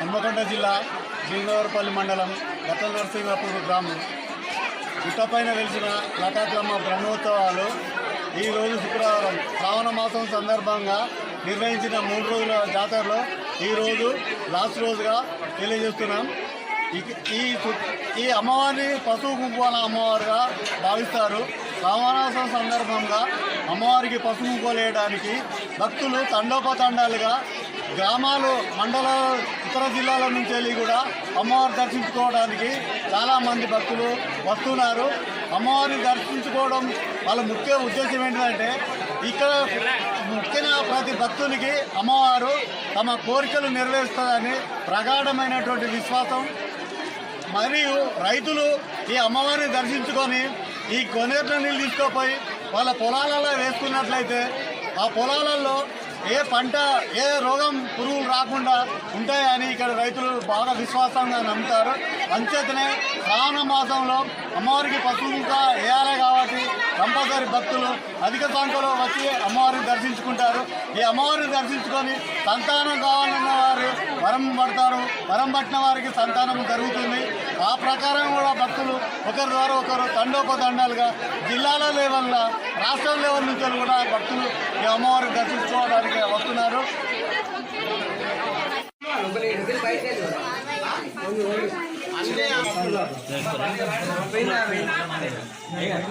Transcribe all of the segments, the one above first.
హన్మకొండ జిల్లా జింగవరపల్లి మండలం గత నరసింహపూర్ గ్రామం. గుట్టపైన వెలిసిన లటాకులమ్మ బ్రహ్మోత్సవాలు ఈరోజు శుక్రవారం శ్రావణ మాసం సందర్భంగా నిర్వహించిన మూడు రోజుల జాతరలో ఈరోజు లాస్ట్ రోజుగా తెలియజేస్తున్నాం. ఈ- ఈ అమ్మవారిని పశువు కుంకుమ అమ్మవారుగా భావిస్తారు. శ్రావణాసం సందర్భంగా అమ్మవారికి పసుపు కుంకుమలు భక్తులు తండోపతండాలుగా గ్రామాలు మండల ఇతర జిల్లాల నుంచి వెళ్ళి కూడా అమ్మవారిని దర్శించుకోవడానికి చాలామంది భక్తులు వస్తున్నారు. అమ్మవారిని దర్శించుకోవడం వాళ్ళ ముఖ్య ఉద్దేశం ఏంటంటే ఇక్కడ ముఖ్యంగా ప్రతి భక్తునికి అమ్మవారు తమ కోరికలు నెరవేరుస్తుందని ప్రగాఢమైనటువంటి విశ్వాసం. మరియు రైతులు ఈ అమ్మవారిని దర్శించుకొని ఈ కొనేట్ల నీళ్ళు తీసుకుపోయి వాళ్ళ పొలాలలో వేసుకున్నట్లయితే ఆ పొలాలలో ఏ పంట ఏ రోగం పురుగులు రాకుండా ఉంటాయని ఇక్కడ రైతులు బాగా విశ్వాసంగా నమ్ముతారు. అంచేతనే శ్రావణ మాసంలో అమ్మవారికి పశువుగా వేయాలి కాబట్టి కంపల్సరీ భక్తులు అధిక సంఖ్యలో వచ్చి అమ్మవారిని దర్శించుకుంటారు. ఈ అమ్మవారిని దర్శించుకొని సంతానం కావాలన్న వారు వరం పడతారు. వరం పట్టిన వారికి సంతానం జరుగుతుంది. ఆ ప్రకారం కూడా భక్తులు ఒకరి ద్వారా ఒకరు తండోపదండాలుగా జిల్లాల లెవెల్లో రాష్ట్రం లెవెల్ నుంచి కూడా భక్తులు ఈ అమ్మవారిని దర్శించుకోవడానికి వస్తున్నారు.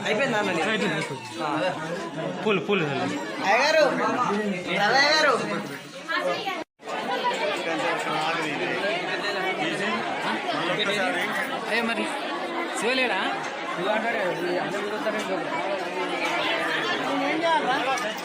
అయిపోయిందా పూలు. అయ్య మరి శివలేడా?